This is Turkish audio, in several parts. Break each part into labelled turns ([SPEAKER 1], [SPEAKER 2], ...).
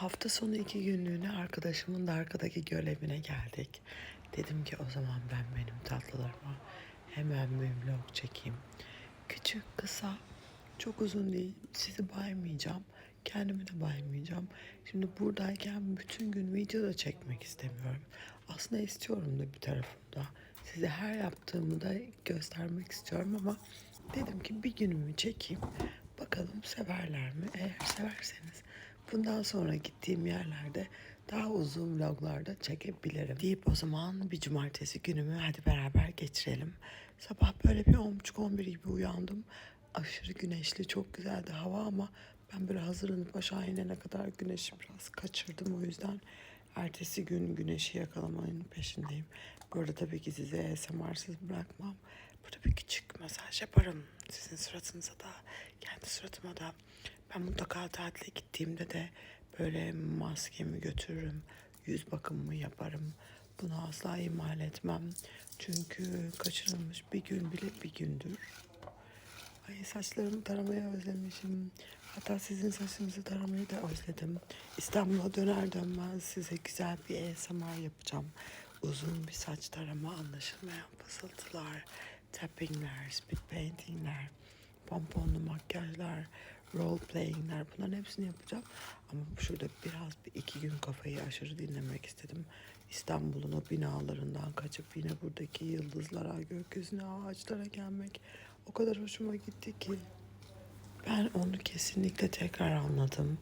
[SPEAKER 1] Hafta sonu iki günlüğüne arkadaşımın da arkadaki göl evine geldik. Dedim ki o zaman ben benim tatlılarıma hemen bir vlog çekeyim. Küçük, kısa, çok uzun değil. Sizi baymayacağım. Kendimi de baymayacağım. Şimdi buradayken bütün gün video da çekmek istemiyorum. Aslında istiyorum da bir tarafımda. Size her yaptığımı da göstermek istiyorum ama dedim ki bir günümü çekeyim. Bakalım severler mi? Eğer severseniz bundan sonra gittiğim yerlerde daha uzun vloglarda çekebilirim. Deyip o zaman bir cumartesi günümü hadi beraber geçirelim. Sabah böyle bir 10.30-11 gibi uyandım. Aşırı güneşli, çok güzeldi hava ama ben böyle hazırlanıp aşağı inene kadar güneşi biraz kaçırdım. O yüzden ertesi gün güneşi yakalamanın peşindeyim. Bu arada tabii ki size ASMR'sız bırakmam. Burada bir küçük masaj yaparım. Sizin suratınıza da, kendi suratıma da. Ben mutlaka tatile gittiğimde de böyle maskemi götürürüm. Yüz bakımımı yaparım. Bunu asla ihmal etmem. Çünkü kaçırılmış bir gün bile bir gündür. Ay saçlarımı taramayı özlemişim. Hatta sizin saçınızı taramayı da özledim. İstanbul'a döner dönmez size güzel bir ASMR yapacağım. Uzun bir saç tarama, anlaşılmayan fısıltılar, tappingler, speed paintingler, pomponlu makyajlar, role playingler bunların hepsini yapacağım. Ama şurada biraz bir iki gün kafayı aşırı dinlemek istedim. İstanbul'un o binalarından kaçıp yine buradaki yıldızlara, gökyüzüne, ağaçlara gelmek o kadar hoşuma gitti ki. Ben onu kesinlikle tekrar anladım.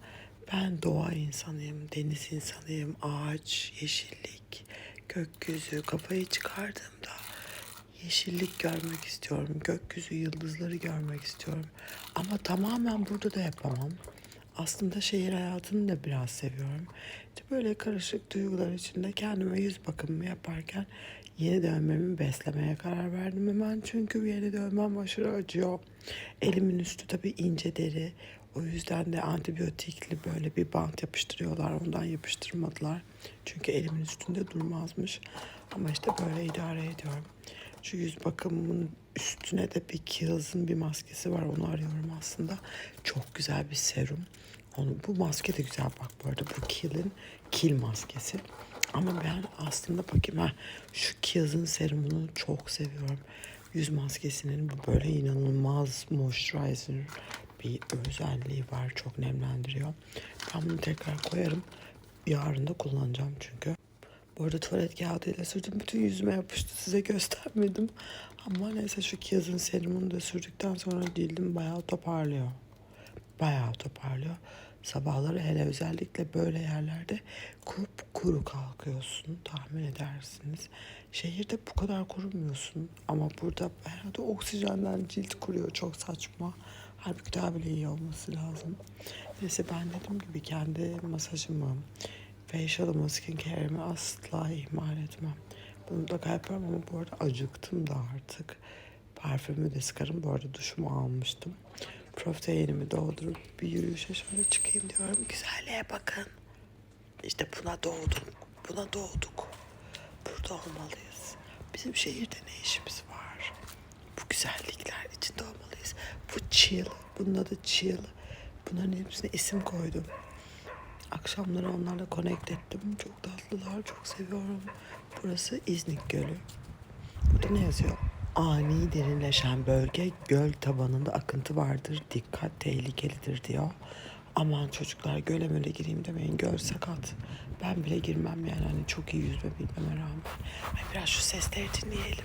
[SPEAKER 1] Ben doğa insanıyım, deniz insanıyım, ağaç, yeşillik, gökyüzü. Kafayı çıkardığımda yeşillik görmek istiyorum, gökyüzü, yıldızları görmek istiyorum. Ama tamamen burada da yapamam. Aslında şehir hayatını da biraz seviyorum. İşte böyle karışık duygular içinde kendime yüz bakımımı yaparken yeni dövmemi beslemeye karar verdim hemen. Çünkü yeni dövmem aşırı acıyor. Elimin üstü tabii ince deri. O yüzden de antibiyotikli böyle bir bant yapıştırıyorlar. Ondan yapıştırmadılar. Çünkü elimin üstünde durmazmış. Ama işte böyle idare ediyorum. Şu yüz bakımımın üstüne de bir Kiehl's'ın bir maskesi var. Onu arıyorum aslında. Çok güzel bir serum. Onu, bu maske de güzel bak bu arada. Bu Kiehl'in kil maskesi. Ama ben aslında bakayım ha, şu Kiehl's'ın serumunu çok seviyorum. Yüz maskesinin bu böyle inanılmaz moisturizer bir özelliği var. Çok nemlendiriyor. Ben bunu tekrar koyarım. Yarın da kullanacağım çünkü. Bu arada tuvalet kağıdıyla sürdüm. Bütün yüzüme yapıştı. Size göstermedim. Ama neyse şu yazın serumunu da sürdükten sonra cildim bayağı toparlıyor. Bayağı toparlıyor. Sabahları hele özellikle böyle yerlerde kup kuru kalkıyorsun tahmin edersiniz. Şehirde bu kadar kurumuyorsun ama burada herhalde oksijenden cilt kuruyor çok saçma. Halbuki daha bile iyi olması lazım. Neyse ben dediğim gibi kendi masajımı, facial'ımı, skincare'imi asla ihmal etmem. Bunu da yaparım ama bu arada acıktım da artık. Parfümü de sıkarım. Bu arada duşumu almıştım. Proteinimi doldurup bir yürüyüşe şöyle çıkayım diyorum. Güzelliğe bakın. İşte buna doğdum. Buna doğduk. Burada olmalıyız. Bizim şehirde ne işimiz var? Bu güzellikler içinde olmalıyız. Bu chill. Bunun adı chill. Bunların hepsine isim koydum. Akşamları onlarla connect ettim. Çok tatlılar, çok seviyorum. Burası İznik Gölü. Burada ne yazıyor? Ani derinleşen bölge göl tabanında akıntı vardır. Dikkat tehlikelidir diyor. Aman çocuklar göle möle gireyim demeyin. Göl sakat. Ben bile girmem yani hani çok iyi yüzme bilmeme rağmen. Ay biraz şu sesleri dinleyelim.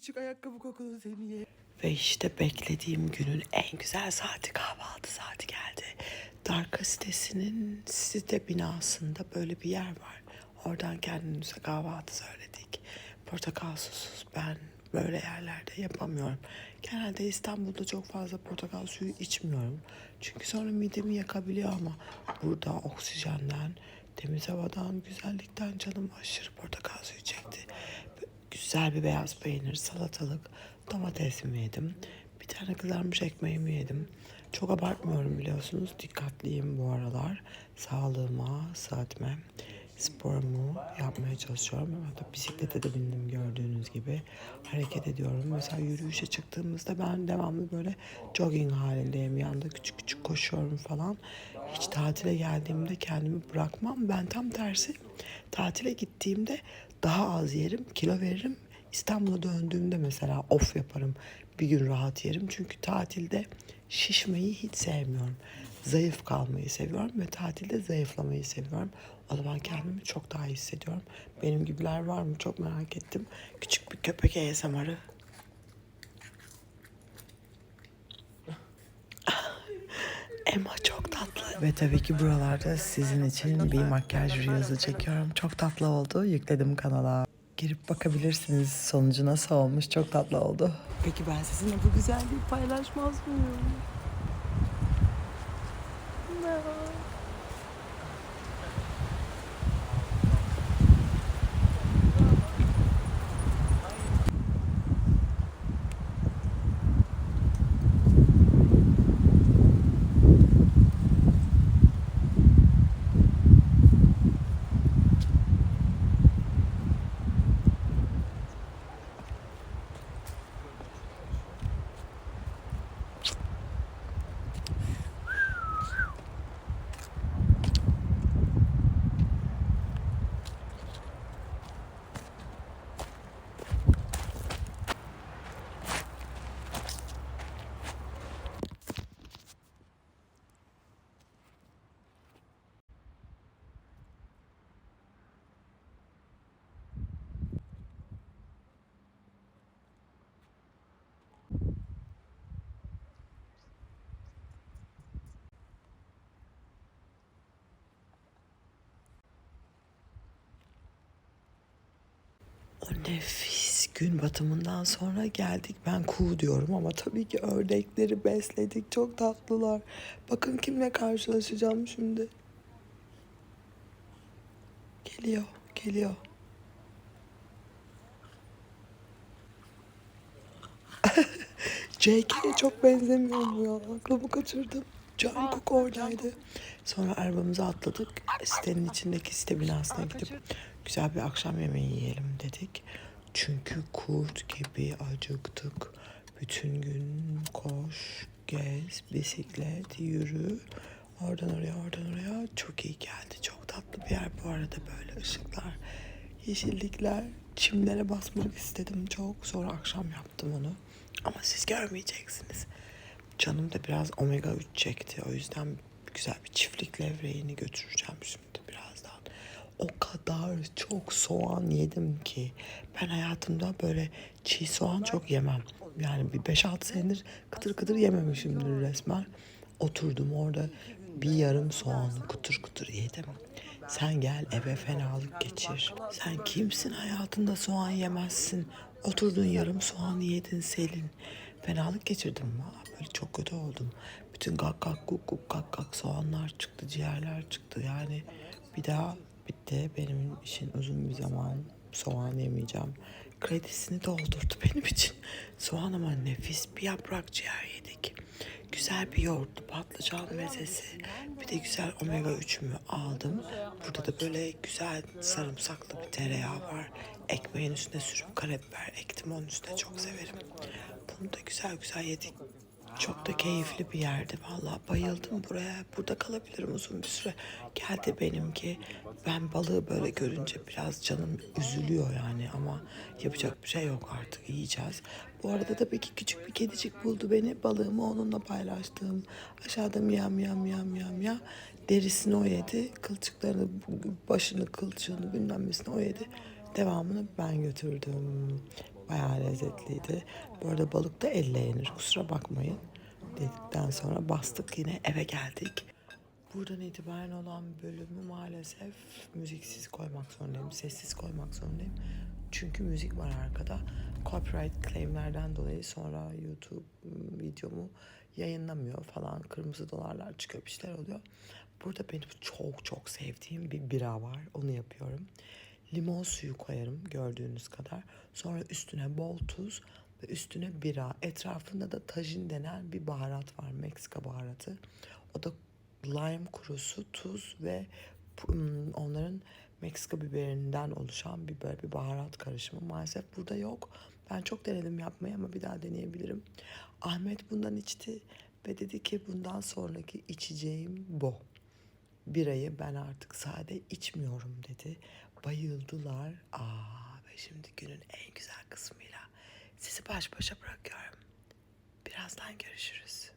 [SPEAKER 1] Küçük ayakkabı kokulu seni Ve işte beklediğim günün en güzel saati kahvaltı saati geldi. Darka sitesinin site binasında böyle bir yer var. Oradan kendimize kahvaltı söyledik. Portakal susuz ben böyle yerlerde yapamıyorum. Genelde İstanbul'da çok fazla portakal suyu içmiyorum. Çünkü sonra midemi yakabiliyor ama burada oksijenden, temiz havadan, güzellikten canım aşırı portakal suyu çekti. Güzel bir beyaz peynir, salatalık, domatesimi yedim. Bir tane kızarmış ekmeğimi yedim. Çok abartmıyorum biliyorsunuz. Dikkatliyim bu aralar. Sağlığıma, saatime, sporumu yapmaya çalışıyorum. Hatta bisiklete de bindim gördüğünüz gibi. Hareket ediyorum. Mesela yürüyüşe çıktığımızda ben devamlı böyle jogging halindeyim. Yanda küçük küçük koşuyorum falan. Hiç tatile geldiğimde kendimi bırakmam. Ben tam tersi tatile gittiğimde daha az yerim, kilo veririm. İstanbul'a döndüğümde mesela off yaparım. Bir gün rahat yerim. Çünkü tatilde şişmeyi hiç sevmiyorum. Zayıf kalmayı seviyorum ve tatilde zayıflamayı seviyorum. O zaman kendimi çok daha iyi hissediyorum. Benim gibiler var mı çok merak ettim. Küçük bir köpek ASMR'ı. Emma çok. Ve tabii ki buralarda sizin için bir makyaj reels'ı çekiyorum. Çok tatlı oldu. Yükledim kanala. Girip bakabilirsiniz sonucu nasıl olmuş. Çok tatlı oldu. Peki ben sizinle bu güzelliği paylaşmaz mıyım? O nefis gün batımından sonra geldik. Ben kuğu diyorum ama tabii ki ördekleri besledik. Çok tatlılar. Bakın kimle karşılaşacağım şimdi. Geliyor, geliyor. JK'ye çok benzemiyor mu ya? Aklımı kaçırdım. Jungkook oradaydı. Sonra arabamıza atladık. Sitenin içindeki site binasına gidip güzel bir akşam yemeği yiyelim dedik. Çünkü kurt gibi acıktık. Bütün gün koş, gez, bisiklet, yürü. Oradan oraya, oradan oraya. Çok iyi geldi. Çok tatlı bir yer bu arada böyle ışıklar, yeşillikler. Çimlere basmak istedim çok. Sonra akşam yaptım onu. Ama siz görmeyeceksiniz. Canım da biraz omega 3 çekti. O yüzden güzel bir çiftlik levreğini götüreceğim şimdi birazdan. O kadar çok soğan yedim ki ben hayatımda böyle çiğ soğan çok yemem. Yani bir 5-6 senedir kıtır kıtır yememişimdir resmen. Oturdum orada bir yarım soğanı kutur kutur yedim. Sen gel eve fenalık geçir. Sen kimsin hayatında soğan yemezsin. Oturdun yarım soğan yedin Selin. Fenalık geçirdim valla böyle çok kötü oldum. Bütün gak gak guk guk gak gak soğanlar çıktı, ciğerler çıktı. Yani bir daha bitti benim için uzun bir zaman soğan yemeyeceğim. Kredisini doldurdu benim için. Soğan ama nefis bir yaprak ciğer yedik. Güzel bir yoğurtlu patlıcan mezesi. Bir de güzel omega 3'ümü aldım. Burada da böyle güzel sarımsaklı bir tereyağı var. Ekmeğin üstüne sürüp karabiber ektim. Onun üstüne çok severim. Bunu da güzel güzel yedik. Çok da keyifli bir yerdi vallahi bayıldım buraya. Burada kalabilirim uzun bir süre. Geldi benimki. Ben balığı böyle görünce biraz canım üzülüyor yani ama yapacak bir şey yok artık yiyeceğiz. Bu arada da peki küçük bir kedicik buldu beni. Balığımı onunla paylaştım. Aşağıda miyav miyav miyav miyav miyav. Derisini o yedi. Kılçıklarını, başını, kılçığını bilmem o yedi. Devamını ben götürdüm. Bayağı lezzetliydi. Arada balık da elle yenir. Kusura bakmayın. Dedikten sonra bastık yine eve geldik. Buradan itibaren olan bölümü maalesef müziksiz koymak zorundayım. Sessiz koymak zorundayım. Çünkü müzik var arkada. Copyright claimlerden dolayı sonra YouTube ım, videomu yayınlamıyor falan. Kırmızı dolarlar çıkıyor bir şeyler oluyor. Burada benim çok çok sevdiğim bir bira var. Onu yapıyorum. Limon suyu koyarım gördüğünüz kadar. Sonra üstüne bol tuz ve üstüne bira. Etrafında da tajin denen bir baharat var. Meksika baharatı. O da lime kurusu, tuz ve ım, onların Meksika biberinden oluşan bir böyle bir baharat karışımı. Maalesef burada yok. Ben çok denedim yapmayı ama bir daha deneyebilirim. Ahmet bundan içti ve dedi ki bundan sonraki içeceğim bu. Birayı ben artık sade içmiyorum dedi. Bayıldılar. Aa ve şimdi günün en güzel kısmıyla sizi baş başa bırakıyorum. Birazdan görüşürüz.